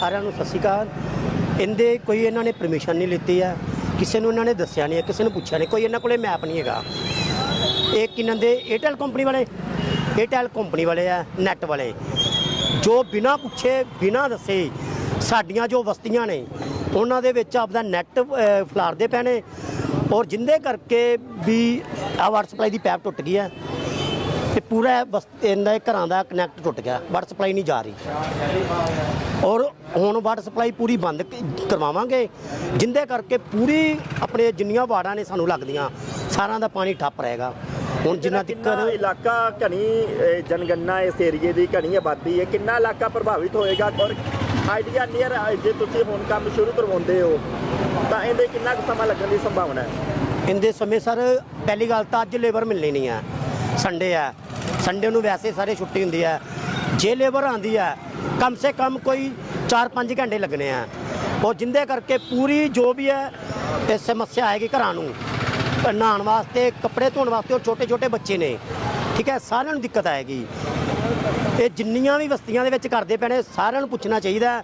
ਸਾਰਿਆਂ ਨੂੰ ਸਤਿ ਸ਼੍ਰੀ ਅਕਾਲ। ਇਹਦੇ ਕੋਈ ਇਹਨਾਂ ਨੇ ਪਰਮਿਸ਼ਨ ਨਹੀਂ ਲਿੱਤੀ ਹੈ। ਕਿਸੇ ਨੂੰ ਇਹਨਾਂ ਨੇ ਦੱਸਿਆ ਨਹੀਂ ਹੈ, ਕਿਸੇ ਨੂੰ ਪੁੱਛਿਆ ਨਹੀਂ। ਕੋਈ ਇਹਨਾਂ ਕੋਲੇ ਮੈਪ ਨਹੀਂ ਹੈਗਾ। ਇਹ ਕਿਨਾਂ ਦੇ? ਏਅਰਟੈਲ ਕੰਪਨੀ ਵਾਲੇ। ਏਅਰਟੈਲ ਕੰਪਨੀ ਵਾਲੇ ਆ ਨੈਟ ਵਾਲੇ। ਜੋ ਬਿਨਾ ਪੁੱਛੇ, ਬਿਨਾ ਦੱਸੇ ਸਾਡੀਆਂ ਜੋ ਬਸਤੀਆਂ ਨੇ, ਉਹਨਾਂ ਦੇ ਵਿੱਚ ਆਪਦਾ ਨੈਟ ਫਲਾਰਦੇ ਪੈਣੇ ਔਰ ਜਿੰਦੇ ਕਰਕੇ ਵੀ ਆ ਵਾਟਰ ਸਪਲਾਈ ਦੀ ਪੈਪ ਟੁੱਟ ਗਈ ਹੈ। ਤੇ ਪੂਰਾ ਬਸ ਇਹਨਾਂ ਘਰਾਂ ਦਾ ਕਨੈਕਟ ਟੁੱਟ ਗਿਆ ਵਾਟਰ ਸਪਲਾਈ ਨਹੀਂ ਜਾ ਰਹੀ। ਔਰ ਹੁਣ ਵਾਟਰ ਸਪਲਾਈ ਪੂਰੀ ਬੰਦ ਕਰਵਾਵਾਂਗੇ ਜਿੰਦੇ ਕਰਕੇ ਪੂਰੀ ਆਪਣੇ ਜਿੰਨੀਆਂ ਵਾਰਡਾਂ ਨੇ ਸਾਨੂੰ ਲੱਗਦੀਆਂ ਸਾਰਿਆਂ ਦਾ ਪਾਣੀ ਠੱਪ ਰਹੇਗਾ। ਹੁਣ ਜਿੰਨਾ ਤੱਕ ਇਲਾਕਾ ਘਣੀ ਜਨਗਣਨਾ ਇਸ ਏਰੀਏ ਦੀ ਘਣੀ ਆਬਾਦੀ ਹੈ ਕਿੰਨਾ ਇਲਾਕਾ ਪ੍ਰਭਾਵਿਤ ਹੋਏਗਾ? ਔਰ ਆਈਡੀਆ ਨੀਅਰ ਜੇ ਤੁਸੀਂ ਹੁਣ ਕੰਮ ਸ਼ੁਰੂ ਕਰਵਾਉਂਦੇ ਹੋ ਤਾਂ ਇਹਦੇ ਕਿੰਨਾ ਕੁ ਸਮਾਂ ਲੱਗਣ ਦੀ ਸੰਭਾਵਨਾ ਹੈ? ਇੰਦੇ ਸਮੇਂ ਸਰ ਪਹਿਲੀ ਗੱਲ ਤਾਂ ਅੱਜ ਲੇਬਰ ਮਿਲਣੀ ਨਹੀਂ ਹੈ। ਸੰਡੇ ਹੈ। ਸੰਡੇ ਨੂੰ ਵੈਸੇ ਸਾਰੇ ਛੁੱਟੀ ਹੁੰਦੀ ਹੈ। ਜੇ ਲੇਬਰ ਆਂਦੀ ਹੈ, ਕਮ ਸੇ ਕਮ ਕੋਈ 4-5 ਘੰਟੇ ਲੱਗਣੇ ਆ। ਉਹ ਜਿੰਦੇ ਕਰਕੇ ਪੂਰੀ ਜੋ ਵੀ ਹੈ, ਇਹ ਸਮੱਸਿਆ ਆਏਗੀ ਘਰਾਂ ਨੂੰ। ਨਹਾਉਣ ਵਾਸਤੇ, ਕੱਪੜੇ ਧੋਣ ਵਾਸਤੇ ਉਹ ਛੋਟੇ-ਛੋਟੇ ਬੱਚੇ ਨੇ। ਠੀਕ ਹੈ, ਸਾਰਿਆਂ ਨੂੰ ਦਿੱਕਤ ਆਏਗੀ। ਇਹ ਜਿੰਨੀਆਂ ਵੀ ਬਸਤੀਆਂ ਦੇ ਵਿੱਚ ਕਰਦੇ ਪੈਣੇ, ਸਾਰਿਆਂ ਨੂੰ ਪੁੱਛਣਾ ਚਾਹੀਦਾ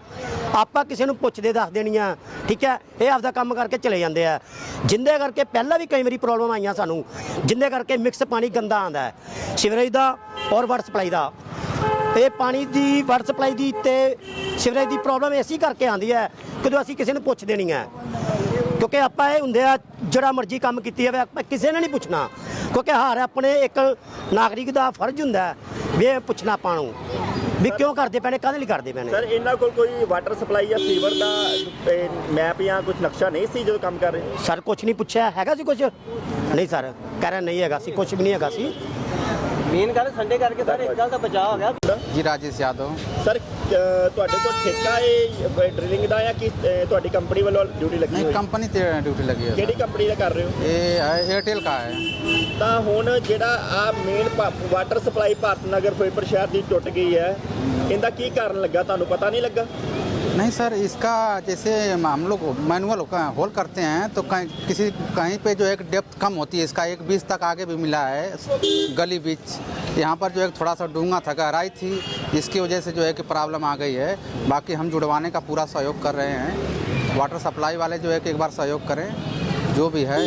ਆਪਾਂ ਕਿਸੇ ਨੂੰ ਪੁੱਛਦੇ ਦੱਸ ਦੇਣੀਆਂ ਠੀਕ ਹੈ? ਇਹ ਆਪਦਾ ਕੰਮ ਕਰਕੇ ਚਲੇ ਜਾਂਦੇ ਆ। ਜਿੰਦੇ ਕਰਕੇ ਪਹਿਲਾਂ ਵੀ ਕਈ ਵਾਰੀ ਪ੍ਰੋਬਲਮ ਆਈਆਂ ਸਾਨੂੰ, ਜਿੰਦੇ ਕਰਕੇ ਮਿਕਸ ਪਾਣੀ ਗੰਦਾ ਆਂਦਾ ਹੈ। ਸਿਵਰੇਜ ਦਾ ਔਰ ਵਾਟਰ ਸਪਲਾਈ ਦਾ। ਇਹ ਪਾਣੀ ਦੀ ਵਾਟਰ ਸਪਲਾਈ ਦੀ ਤੇ ਸਿਵਰੇਜ ਦੀ ਪ੍ਰੋਬਲਮ ਇਸੇ ਕਰਕੇ ਆਂਦੀ ਹੈ ਕਦੋਂ ਅਸੀਂ ਕਿਸੇ ਨੂੰ ਪੁੱਛਦੇ ਨਹੀਂ ਆ ਕਿਉਂਕਿ ਆਪਾਂ ਇਹ ਹੁੰਦੇ ਆ ਜਿਹੜਾ ਮਰਜ਼ੀ ਕੰਮ ਕੀਤੀ ਜਾਵੇ ਆਪਾਂ ਕਿਸੇ ਨੇ ਨਹੀਂ ਪੁੱਛਣਾ। ਕਿਉਂਕਿ ਹਰ ਆਪਣੇ ਇੱਕ ਨਾਗਰਿਕ ਦਾ ਫਰਜ਼ ਹੁੰਦਾ ਹੈ ਵੀ ਇਹ ਪੁੱਛਣਾ ਆਪਾਂ ਨੂੰ ਵੀ ਕਿਉਂ ਕਰਦੇ ਪੈਣੇ ਕਾਹਦੇ ਲਈ ਕਰਦੇ ਪੈਣੇ ਸਰ ਇਹਨਾਂ ਕੋਲ ਕੋਈ ਵਾਟਰ ਸਪਲਾਈ ਜਾਂ ਸੀਵਰ ਦਾ ਮੈਪ ਜਾਂ ਕੁਝ ਨਕਸ਼ਾ ਨਹੀਂ ਸੀ ਜਦੋਂ ਕੰਮ ਕਰ ਰਹੇ? ਸਰ ਕੁਝ ਨਹੀਂ ਪੁੱਛਿਆ ਹੈਗਾ ਸੀ ਕੁਝ ਨਹੀਂ ਸਰ ਕਹਿ ਰਿਹਾ ਨਹੀਂ ਹੈਗਾ ਸੀ ਕੁਝ ਵੀ ਨਹੀਂ ਹੈਗਾ ਸੀ। ਮੇਨ ਗੱਲ ਸੰਡੇ ਕਰਕੇ ਸਰ ਇੱਕ ਗੱਲ ਦਾ ਬਚਾਅ ਹੋ ਗਿਆ। ਜੀ ਰਾਜੇਸ਼ ਯਾਦਵ। ਸਰ ਤੁਹਾਡੇ ਕੋਲ ਠੇਕਾ ਹੈ ਡਰਿਲਿੰਗ ਦਾ ਜਾਂ ਕਿ ਤੁਹਾਡੀ ਕੰਪਨੀ ਵੱਲੋਂ ਡਿਊਟੀ ਲੱਗੀ ਨਹੀਂ ਹੋਈ? ਕੰਪਨੀ ਤੇ ਡਿਊਟੀ ਲੱਗੀ ਹੈ ਕਿਹੜੀ ਕੰਪਨੀ ਦਾ ਕਰ ਰਹੇ ਹੋ? ਇਹ 에ਅਰਟੈਲ ਕਾ ਹੈ। ਤਾਂ ਹੁਣ ਜਿਹੜਾ ਆ main water supply Bharat Nagar Firozpur ਸ਼ਹਿਰ ਦੀ ਟੁੱਟ ਗਈ ਹੈ। ਇਹਦਾ ਕੀ ਕਾਰਨ ਲੱਗਾ? ਤੁਹਾਨੂੰ ਪਤਾ ਨਹੀਂ ਲੱਗਾ? नहीं सर, इसका जैसे हम लोग मैनुअल होल करते हैं तो कहीं किसी, कहीं पे जो एक डेप्थ कम होती है, इसका एक बीच तक आगे भी मिला है, गली बीच यहाँ पर जो एक थोड़ा सा डूँगा था, गहराई थी, इसकी वजह से जो है कि प्रॉब्लम आ गई है बाकी हम जुड़वाने का पूरा सहयोग कर रहे हैं वाटर सप्लाई वाले जो है कि एक बार सहयोग करें, जो भी है,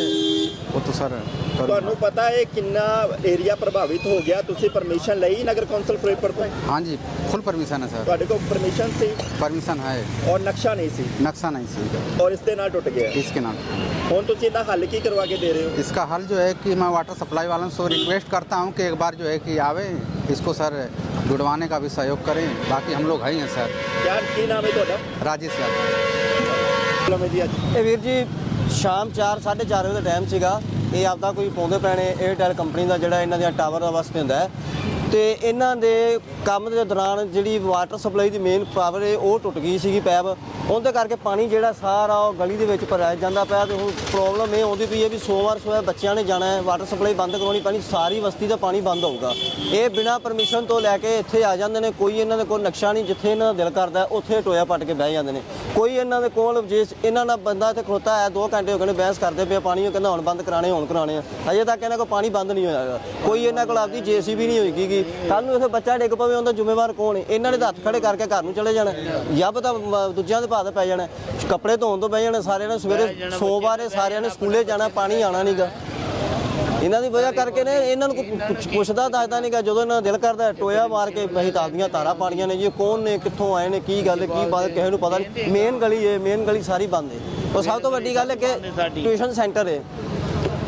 वो तो सर। ਤੁਹਾਨੂੰ ਪਤਾ ਹੈ ਕਿੰਨਾ ਏਰੀਆ ਪ੍ਰਭਾਵਿਤ ਹੋ ਗਿਆ ਤੁਸੀਂ ਪਰਮਿਸ਼ਨ ਲਈ ਨਗਰ ਕੌਂਸਲ ਫਿਰੋਜ਼ਪੁਰ ਤੋਂ हाँ जी फुल परमिशन है सर ਤੁਹਾਡੇ ਕੋਲ ਪਰਮਿਸ਼ਨ ਸੀ परमिशन है ਔਰ ਨਕਸ਼ਾ ਨਹੀਂ ਸੀ नक्शा नहीं सी ਔਰ ਇਸ ਦੇ ਨਾਲ ਟੁੱਟ ਗਿਆ इसके नाम ਹੁਣ ਤੁਸੀਂ ਇਹਦਾ ਹੱਲ ਕੀ ਕਰਵਾ ਕੇ ਦੇ ਰਹੇ ਹੋ इसका हल जो है कि मैं वाटर सप्लाई वालों से रिक्वेस्ट करता हूँ कि एक बार जो है कि आवे इसको सर जुड़वाने का भी सहयोग करें बाकी हम लोग है ही हैं सर ਕਿਆ ਕੀ ਨਾਮ ਹੈ ਤੁਹਾਡਾ राजेश यादव ਪ੍ਰੋਬਲਮ ਹੈ ਜੀ ਅੱਜ ਇਹ ਵੀਰ ਜੀ ਸ਼ਾਮ 4 4:30 ਵਜੇ ਦਾ ਟਾਈਮ ਸੀਗਾ ਇਹ ਆਪਦਾ ਕੋਈ ਪਾਉਂਦੇ ਪੈਣੇ 에ਅਰਟੈਲ ਕੰਪਨੀ ਦਾ ਜਿਹੜਾ ਇਹਨਾਂ ਦੀਆਂ ਟਾਵਰ ਦਾ ਵਾਸਤੇ ਹੁੰਦਾ ਹੈ। ਤੇ ਇਹਨਾਂ ਦੇ ਕੰਮ ਦੇ ਦੌਰਾਨ ਜਿਹੜੀ ਵਾਟਰ ਸਪਲਾਈ ਦੀ ਮੇਨ ਪਾਵਰ ਹੈ ਉਹ ਟੁੱਟ ਗਈ ਸੀਗੀ ਪੈਪ। ਉਹਦੇ ਕਰਕੇ ਪਾਣੀ ਜਿਹੜਾ ਸਾਰਾ ਉਹ ਗਲੀ ਦੇ ਵਿੱਚ ਭਰਿਆ ਜਾਂਦਾ ਪਿਆ ਤੇ ਹੁਣ ਪ੍ਰੋਬਲਮ ਇਹ ਆਉਂਦੀ ਪਈ ਹੈ ਵੀ ਸੋਮਵਾਰ ਸਵੇਰ ਬੱਚਿਆਂ ਨੇ ਜਾਣਾ ਹੈ ਵਾਟਰ ਸਪਲਾਈ ਬੰਦ ਕਰਵਾਉਣੀ ਪੈਣੀ, ਸਾਰੀ ਬਸਤੀ ਦਾ ਪਾਣੀ ਬੰਦ ਹੋਊਗਾ। ਇਹ ਬਿਨਾ ਪਰਮਿਸ਼ਨ ਤੋਂ ਲੈ ਕੇ ਇੱਥੇ ਆ ਜਾਂਦੇ ਨੇ, ਕੋਈ ਇਹਨਾਂ ਦੇ ਕੋਲ ਨਕਸ਼ਾ ਨਹੀਂ, ਜਿੱਥੇ ਇਹਨਾਂ ਦਾ ਦਿਲ ਕਰਦਾ, ਉੱਥੇ ਟੋਇਆ ਪੱਟ ਕੇ ਬਹਿ ਜਾਂਦੇ ਨੇ। ਕੋਈ ਇਹਨਾਂ ਦੇ ਕੋਲ ਜੇ ਇਹਨਾਂ ਦਾ ਬੰਦਾ ਇੱਥੇ ਖਲੋਤਾ ਹੈ 2 ਘੰਟੇ ਹੋ ਗਏ ਨੇ ਬਹਿਸ ਕਰਦੇ ਪਏ ਪਾਣੀ ਉਹ ਕਹਿੰਦਾ ਹੁਣ ਬੰਦ ਕਰਾਣੇ ਹੁਣ ਕਰਾਣੇ ਆ। ਅਜੇ ਤੱਕ ਇਹਨਾਂ ਕੋਲ ਪਾਣੀ ਬੰਦ ਨਹੀਂ ਹੋਇਆ ਹੈਗਾ। ਕੋਈ ਇਹਨਾਂ ਕੋਲ ਆਪਦੀ ਜੀਸੀਬੀ ਨਹੀਂ ਹੋਈਗੀ ਕੱਲ ਨੂੰ ਇੱਥੇ ਬੱਚਾ ਡਿੱਗ ਪਵੇ ਉਹਦਾ ਜ਼ਿੰਮੇਵਾਰ ਕੌਣ ਹੈ? ਇਹਨਾਂ ਨੇ ਤਾਂ ਹੱਥ ਖੜੇ ਕਰਕੇ ਘਰ ਨੂੰ ਚਲੇ ਜਾਣਾ ਪਤਾ ਮ- ਦੂਜਿਆਂ ਦੇ ਭਾਅ ਤੇ ਪੈ ਜਾਣਾ ਕੱਪੜੇ ਧੋਣ ਤੋਂ ਬਹਿ ਜਾਣਾ ਸਾਰਿਆਂ ਨੇ ਸਵੇਰੇ ਸੋਮਵਾਰ ਹੈ ਸਾਰਿਆਂ ਨੇ ਸਕੂਲੇ ਜਾਣਾ ਪਾਣੀ ਆਣਾ ਨਹੀਂਗਾ ਇਹਨਾਂ ਦੀ ਵਜ੍ਹਾ ਕਰਕੇ ਨੇ ਇਹਨਾਂ ਨੂੰ ਕੋਈ ਪੁੱਛ- ਪੁੱਛਦਾ ਦੱਸਦਾ ਨਹੀਂਗਾ ਜਦੋਂ ਇਹਨਾਂ ਦਾ ਦਿਲ ਕਰਦਾ ਟੋਇਆ ਮਾਰ ਕੇ ਅਸੀਂ ਤਾਂ ਆਪਦੀਆਂ ਤਾਰਾਂ ਪਾਣੀਆਂ ਨੇ ਜੀ ਕੌਣ ਨੇ ਕਿੱਥੋਂ ਆਏ ਨੇ ਕੀ ਗੱਲ ਹੈ, ਕੀ ਬਾਤ ਕਿਸੇ ਨੂੰ ਪਤਾ ਨਹੀਂ। ਮੇਨ ਗਲੀ ਏ ਮੇਨ ਗਲੀ ਸਾਰੀ ਬੰਦ ਏ। ਉਹ ਸਭ ਤੋਂ ਵੱਡੀ ਗੱਲ ਹੈ ਕਿ ਟਿਊਸ਼ਨ ਸੈਂਟਰ ਏ।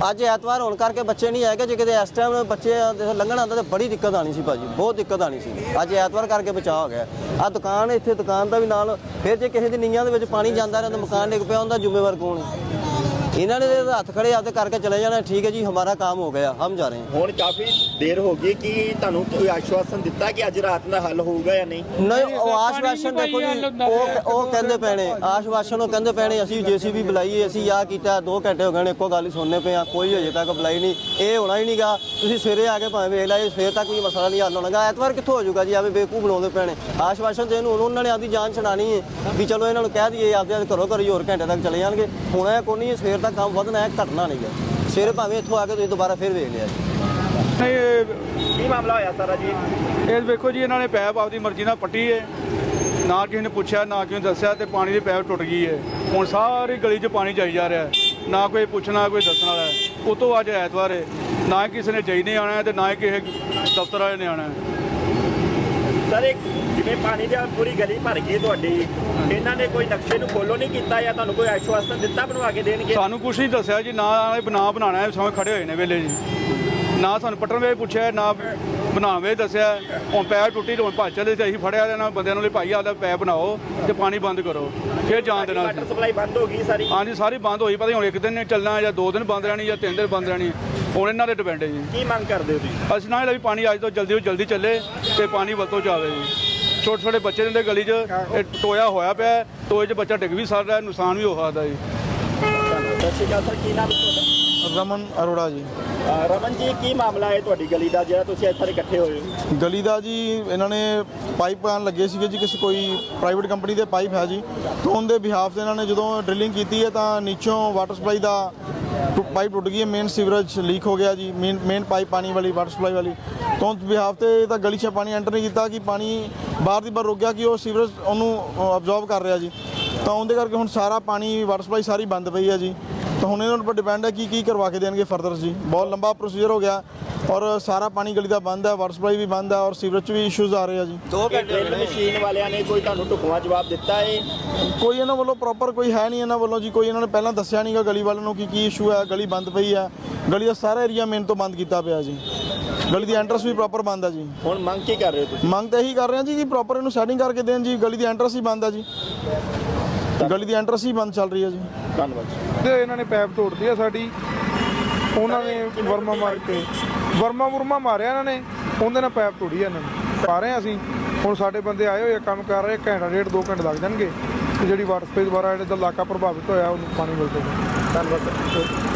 ਅੱਜ ਐਤਵਾਰ ਹੋਣ ਕਰਕੇ ਬੱਚੇ ਨਹੀਂ ਆਏਗੇ ਜੇ ਕਿਤੇ ਇਸ ਟਾਈਮ ਬੱਚੇ ਲੰਘਣ ਆਉਂਦਾ ਤਾਂ ਬੜੀ ਦਿੱਕਤ ਆਣੀ ਸੀ ਭਾਜੀ ਬਹੁਤ ਦਿੱਕਤ ਆਣੀ ਸੀ। ਅੱਜ ਐਤਵਾਰ ਕਰਕੇ ਬਚਾਅ ਹੋ ਗਿਆ। ਆ ਦੁਕਾਨ ਇੱਥੇ ਦੁਕਾਨ ਦਾ ਵੀ ਨਾਲ ਫਿਰ ਜੇ ਕਿਸੇ ਦੀ ਨੀਆਂ ਦੇ ਵਿੱਚ ਪਾਣੀ ਜਾਂਦਾ ਰਿਹਾ ਤਾਂ ਮਕਾਨ ਡਿੱਗ ਪਿਆ ਹੁੰਦਾ ਜ਼ਿੰਮੇਵਾਰ ਕੌਣ ਹੈ ਇਹਨਾਂ ਨੇ ਤਾਂ ਹੱਥ ਖੜੇ ਹੱਥ ਕਰਕੇ ਚਲੇ ਜਾਣਾ ਠੀਕ ਹੈ ਜੀ ਹਮਾਰਾ ਕੰਮ ਹੋ ਗਿਆ ਹਮ ਜਾ ਰਹੇ ਹਾਂ। ਹੁਣ ਕਾਫੀ ਦੇਰ ਹੋ ਗਈ ਕਿ ਤੁਹਾਨੂੰ ਕੋਈ ਆਸ਼ਵਾਸਨ ਦਿੱਤਾ ਕਿ ਅੱਜ ਰਾਤ ਦਾ ਹੱਲ ਹੋਊਗਾ ਜਾਂ ਨਹੀਂ? ਨਹੀਂ ਉਹ ਆਸ਼ਵਾਸਨ ਦੇਖੋ ਜੀ ਉਹ ਉਹ ਕਹਿੰਦੇ ਪੈਣੇ ਆਸ਼ਵਾਸਨ ਉਹ ਕਹਿੰਦੇ ਪੈਣੇ ਅਸੀਂ ਜੀਸੀਬੀ ਬੁਲਾਈਏ ਅਸੀਂ ਆ ਕੀਤਾ 2 ਘੰਟੇ ਹੋ ਗਏ ਨੇ ਇੱਕੋ ਗੱਲ ਹੀ ਸੁਣਨੇ ਪਏ ਆ ਕੋਈ ਹਜੇ ਤੱਕ ਬੁਲਾਈ ਨਹੀਂ ਇਹ ਹੋਣਾ ਹੀ ਨਹੀਂਗਾ ਤੁਸੀਂ ਸਵੇਰੇ ਆ ਕੇ ਭਾਵੇਂ ਵੇਖ ਲਿਆ ਸਵੇਰ ਤੱਕ ਵੀ ਮਸਲਾ ਨਹੀਂ ਹੱਲ ਹੋਣਾਗਾ ਐਤਵਾਰ ਕਿੱਥੋਂ ਹੋ ਜਾਊਗਾ ਜੀ ਆਵੇ ਬੇਕੂ ਬਣਾਉਂਦੇ ਪੈਣੇ। ਆਸ਼ਵਾਸਨ ਦੇਣ ਨੂੰ ਹੁਣ ਉਹਨਾਂ ਨੇ ਆਪਦੀ ਜਾਨ ਛਡਾਣੀ ਹੈ ਵੀ ਚਲੋ ਇਹਨਾਂ ਨੂੰ ਕਹਿ ਦਈਏ ਆਪਦੇ ਆਪਦੇ ਘਰੋਂ ਘਰੀ ਹੋਰ ਘੰਟੇ ਤੱਕ ਚਲੇ ਜਾਣਗੇ ਹੁਣ ਇਹ ਕੋਈ ਨਹੀਂ ਸਵੇਰ ਤੱਕ ਕੰਮ ਵਧਣਾ ਹੈ ਘਟਣਾ ਨਹੀਂਗਾ ਸਵੇਰੇ ਭਾਵੇਂ ਇੱਥੋਂ ਆ ਕੇ ਤੁਸੀਂ ਦੁਬਾਰਾ ਫਿਰ ਵੇਖ ਲਿਆ। ਜੀ ਨਹੀਂ ਇਹ ਕੀ ਮਾਮਲਾ ਹੋਇਆ ਸਾਰਾ ਜੀ? ਇਹ ਵੇਖੋ ਜੀ ਇਹਨਾਂ ਨੇ ਪੈਪ ਆਪਦੀ ਮਰਜ਼ੀ ਨਾਲ ਪੱਟੀ ਹੈ। ਨਾ ਕਿਸੇ ਨੇ ਪੁੱਛਿਆ ਨਾ ਕਿਸੇ ਨੇ ਦੱਸਿਆ ਤੇ ਪਾਣੀ ਦੀ ਪਾਈਪ ਟੁੱਟ ਗਈ ਹੈ। ਹੁਣ ਸਾਰੀ ਗਲੀ 'ਚ ਪਾਣੀ ਜਾਈ ਜਾ ਰਿਹਾ ਹੈ। ਨਾ ਕੋਈ ਪੁੱਛਣਾ ਕੋਈ ਦੱਸਣ ਵਾਲਾ ਹੈ। ਉਤੋਂ ਅੱਜ ਐਤਵਾਰ ਹੈ। ਨਾ ਹੀ ਕਿਸੇ ਨੇ ਜਾਈ ਨਹੀਂ ਆਉਣਾ ਹੈ ਤੇ ਨਾ ਹੀ ਕਿਸੇ ਦਫ਼ਤਰ ਵਾਲੇ ਨੇ ਆਉਣਾ ਹੈ। ਸਰ ਇੱਕ ਜਿਵੇਂ ਪਾਣੀ ਦੀ ਪੂਰੀ ਗਲੀ ਭਰ ਗਈ ਤੁਹਾਡੀ ਇਹਨਾਂ ਨੇ ਕੋਈ ਨਕਸ਼ੇ ਨੂੰ ਫੋਲੋ ਨਹੀਂ ਕੀਤਾ ਜਾਂ ਤੁਹਾਨੂੰ ਕੋਈ ਆਸ਼ਵਾਸਨ ਦਿੱਤਾ ਬਣਵਾ ਕੇ ਦੇਣਗੇ? ਸਾਨੂੰ ਕੁਛ ਨਹੀਂ ਦੱਸਿਆ ਜੀ ਨਾ ਬਣਾ ਬਣਾਉਣਾ ਹੈ ਸਮੇਂ ਖੜੇ ਹੋਏ ਨੇ ਵੇਲੇ ਜੀ। ਨਾ ਸਾਨੂੰ ਪੱਟਣ ਵੇ ਪੁੱਛਿਆ ਨਾ ਬਣਾਉਣ ਵੇ ਦੱਸਿਆ ਹੁਣ ਪੈਰ ਟੁੱਟੀ ਤੇ ਹੁਣ ਭੱਜ ਚਲੇ ਤੇ ਅਸੀਂ ਫੜਿਆ ਤੇ ਨਾ ਬੰਦਿਆਂ ਨੂੰ ਲਈ ਭਾਈ ਆਦਾ ਪੈਪ ਬਣਾਓ ਤੇ ਪਾਣੀ ਬੰਦ ਕਰੋ ਫਿਰ ਜਾਣ ਦੇਣਾ ਵਾਟਰ ਸਪਲਾਈ ਬੰਦ ਹੋ ਗਈ ਸਾਰੀ। ਹਾਂਜੀ ਸਾਰੀ ਬੰਦ ਹੋਈ ਪਤਾ ਹੁਣ ਇੱਕ ਦਿਨ ਚੱਲਣਾ ਜਾਂ ਦੋ ਦਿਨ ਬੰਦ ਰਹਿਣੀ ਜਾਂ ਤਿੰਨ ਦਿਨ ਬੰਦ ਰਹਿਣੀ ਹੁਣ ਇਹਨਾਂ ਦੇ ਡਿਪੈਂਡ ਹੈ ਜੀ। ਕੀ ਮੰਗ ਕਰਦੇ ਹੋ ਤੁਸੀਂ? ਅਸੀਂ ਨਾ ਇਹ ਵੀ ਪਾਣੀ ਅੱਜ ਤੋਂ ਜਲਦੀ ਤੋਂ ਜਲਦੀ ਚੱਲੇ ਤੇ ਪਾਣੀ ਵਰਤੋਂ ਚ ਆਵੇ ਜੀ। ਛੋਟੇ ਛੋਟੇ ਬੱਚੇ ਨੇ ਗਲੀ 'ਚ ਇਹ ਟੋਇਆ ਹੋਇਆ ਪਿਆ ਹੈ। ਟੋਏ 'ਚ ਬੱਚਾ ਡਿੱਗ ਵੀ ਸਕਦਾ ਹੈ, ਨੁਕਸਾਨ ਵੀ ਹੋ ਸਕਦਾ ਜੀ। ਸਤਿ ਸ਼੍ਰੀ ਅਕਾਲ ਸਰ ਕੀ ਨਾਮ ਹੈ ਤੁਹਾਡਾ? ਰਮਨ ਅਰੋੜਾ ਜੀ। ਅਹ ਰਮਨ ਜੀ ਕੀ ਮਾਮਲਾ ਹੈ ਤੁਹਾਡੀ ਗਲੀ ਦਾ ਜਿਹੜਾ ਤੁਸੀਂ ਸਾਰੇ ਇਕੱਠੇ ਹੋਏ ਹੋ? ਗਲੀ ਦਾ ਜੀ ਇਹਨਾਂ ਨੇ ਪਾਈਪ ਪਾਣ ਲੱਗੇ ਸੀਗੇ ਜੀ ਕਿਸੇ ਕੋਈ ਪ੍ਰਾਈਵੇਟ ਕੰਪਨੀ ਦੇ ਪਾਈਪ ਹੈ ਜੀ। ਤੋਂ ਉਹਦੇ ਬਿਹਾਫ ਤੇ ਇਹਨਾਂ ਨੇ ਜਦੋਂ ਡ੍ਰਿਲਿੰਗ ਕੀਤੀ ਹੈ ਤਾਂ ਨੀਚੋਂ ਵਾਟਰ ਸਪਲਾਈ ਦਾ ਪਾਈਪ ਟੁੱਟ ਗਈ ਹੈ ਮੇਨ ਸੀਵਰੇਜ ਲੀਕ ਹੋ ਗਿਆ ਜੀ ਮੇਨ ਮੇਨ ਪਾਈਪ ਪਾਣੀ ਵਾਲੀ ਵਾਟਰ ਸਪਲਾਈ ਵਾਲੀ। ਤੋਂ ਬਿਹਾਫ ਤੇ ਤਾਂ ਗਲੀ 'ਚ ਪਾਣੀ ਐਂਟਰ ਨਹੀਂ ਕੀਤਾ ਕਿ ਪਾਣੀ ਬਾਹਰ ਦੀ ਬਾਹਰ ਰੁਕ ਗਿਆ ਕਿ ਉਹ ਸੀਵਰੇਜ ਉਹਨੂੰ ਅਬਜ਼ੌਰਬ ਕਰ ਰਿਹਾ ਜੀ। ਤਾਂ ਉਹਦੇ ਕਰਕੇ ਹੁਣ ਸਾਰਾ ਪਾਣੀ ਵਾਟਰ ਸਪਲਾਈ ਸਾਰੀ ਬੰਦ ਪਈ ਹੈ ਜੀ। ਤਾਂ ਹੁਣ ਇਹਨਾਂ ਉੱਪਰ ਡਿਪੈਂਡ ਹੈ ਕਿ ਕੀ ਕਰਵਾ ਕੇ ਦੇਣਗੇ ਫਰਦਰ ਜੀ। ਬਹੁਤ ਲੰਬਾ ਪ੍ਰੋਸੀਜਰ ਹੋ ਗਿਆ। ਔਰ ਸਾਰਾ ਪਾਣੀ ਗਲੀ ਦਾ ਬੰਦ ਹੈ ਵਾਟਰ ਸਪਲਾਈ ਵੀ ਬੰਦ ਹੈ ਔਰ ਸੀਵਰੇਜ 'ਚ ਵੀ ਇਸ਼ੂਜ਼ ਆ ਰਹੇ ਆ ਜੀ। ਦੋ ਇਹ ਡਰਿਲ ਮਸ਼ੀਨ ਵਾਲਿਆਂ ਨੇ ਕੋਈ ਤੁਹਾਨੂੰ ਢੁਕਵਾਂ ਜਵਾਬ ਦਿੱਤਾ ਹੈ ਕੋਈ ਇਹਨਾਂ ਵੱਲੋਂ ਪ੍ਰੋਪਰ ਕੋਈ ਹੈ ਨਹੀਂ ਇਹਨਾਂ ਵੱਲੋਂ ਜੀ ਕੋਈ ਇਹਨਾਂ ਨੇ ਪਹਿਲਾਂ ਦੱਸਿਆ ਨਹੀਂਗਾ ਗਲੀ ਵਾਲਿਆਂ ਨੂੰ ਕਿ ਕੀ ਇਸ਼ੂ ਹੈ ਗਲੀ ਬੰਦ ਪਈ ਹੈ। ਗਲੀ ਦਾ ਸਾਰਾ ਏਰੀਆ ਮੇਨ ਤੋਂ ਬੰਦ ਕੀਤਾ ਪਿਆ ਜੀ। ਗਲੀ ਦੀ ਐਂਟਰਸ ਵੀ ਪ੍ਰੋਪਰ ਬੰਦ ਹੈ ਜੀ। ਹੁਣ ਮੰਗ ਕੀ ਕਰ ਰਹੇ ਹੋ ਤੁਸੀਂ? ਮੰਗ ਤਾਂ ਇਹੀ ਕਰ ਰਹੇ ਹਾਂ ਜੀ ਕਿ ਪ੍ਰੋਪਰ ਇਹਨੂੰ ਸੈਟਿੰਗ ਕਰਕੇ ਦੇਣ ਜੀ ਗਲੀ ਦੀ ਐਂਟਰਸ ਹੀ ਬੰਦ ਹੈ ਜੀ। ਗਲੀ ਦੀ ਐਂਟਰਸ ਹੀ ਬੰਦ ਚੱਲ ਰਹੀ ਹੈ ਜੀ। ਧੰਨਵਾਦ ਜੀ। ਤੇ ਇਹਨਾਂ ਨੇ ਪੈਪ ਤੋੜਦੀ ਆ ਸਾਡੀ। ਉਹਨਾਂ ਨੇ ਵਰਮਾ ਮਾਰ ਕੇ। ਵਰਮਾ ਵਰਮਾ ਮਾਰਿਆ ਇਹਨਾਂ ਨੇ। ਉਹਦੇ ਨਾਲ ਪੈਪ ਤੋੜੀ ਆ ਇਹਨਾਂ ਨੇ। ਪਾ ਰਹੇ ਹਾਂ ਅਸੀਂ। ਹੁਣ ਸਾਡੇ ਬੰਦੇ ਆਏ ਹੋਏ ਆ, ਕੰਮ ਕਰ ਰਹੇ ਘੰਟਾ ਡੇਢ, ਦੋ ਘੰਟੇ ਲੱਗ ਜਾਣਗੇ। ਤੇ ਜਿਹੜੀ ਵਾਟਰ ਸਪੇਸ ਦੁਆਰਾ ਜਿਹੜਾ ਇਲਾਕਾ ਪ੍ਰਭਾਵਿਤ ਹੋਇਆ, ਉਹਨੂੰ ਪਾਣੀ ਮਿਲ ਜਾਏਗਾ ਧੰਨਵਾਦ ਸਰ।